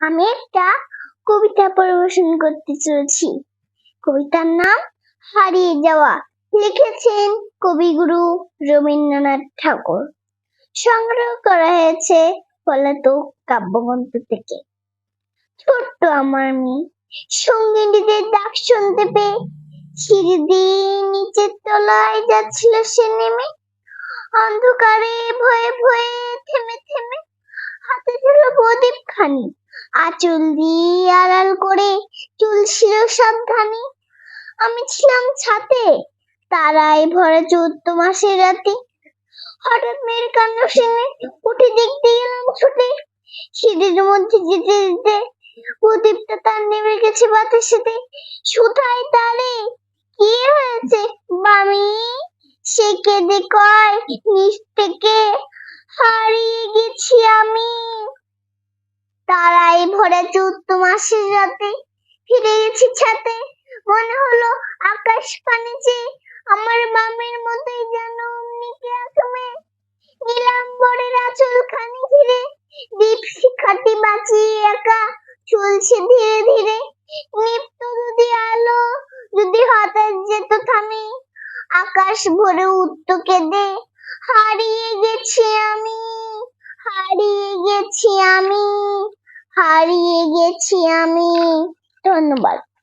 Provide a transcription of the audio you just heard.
আমি একটা কবিতা পরিবেশন করতে চলেছি। কবিতার নাম হারিয়ে যাওয়া। লিখেছেন কবিগুরু রবীন্দ্রনাথ ঠাকুর। সংগ্রহ করা হয়েছে পলাতক কাব্যগ্রন্থ থেকে। ছোট্ট আমার মেয়ে সঙ্গিনীদের ডাক শুনতে পেয়ে সিঁড়ি দিয়ে নিচের তলায় যাচ্ছিল সে নেমে। অন্ধকারে ভয়ে ভয়ে থেমে থেমে হাতে ছিল প্রদীপ খানি আঁচল দিয়ে আড়াল করে চলছিল সাবধানে। আমি ছিলাম ছাতে তারাই ভরা চৌদ্দ মাসের রাতে। হঠাৎ মেয়ের কান্ড শুনে উঠে দেখতে গেলাম ছুটে। সিঁড়ির মধ্যে যেতে যেতে প্রদীপটা তার নেমে গেছে বাতের সাথে। সুতায় তারে, কি হয়েছে বামি সে কেঁদে কয়, নিচ থেকে চৌদ্দ মাসের রাতে ফিরে গেছি ছাতে। মনে হলো আকাশ পানে যে আমার বামের মতোই যেন অমনিকে আঁকমে নীলাম্বরের আঁচল খানি ঘিরে দীপ শিখাটি বাঁচিয়ে একা চলছে ধীরে ধীরে। নিপ্ত যদি আলো, যদি হঠাৎ যেত থামে। আকাশ ভরে উঠতো কেঁদে হারিয়ে গেছি আমি, হারিয়ে গেছি আমি। হারিয়ে গেছি আমি। ধন্যবাদ।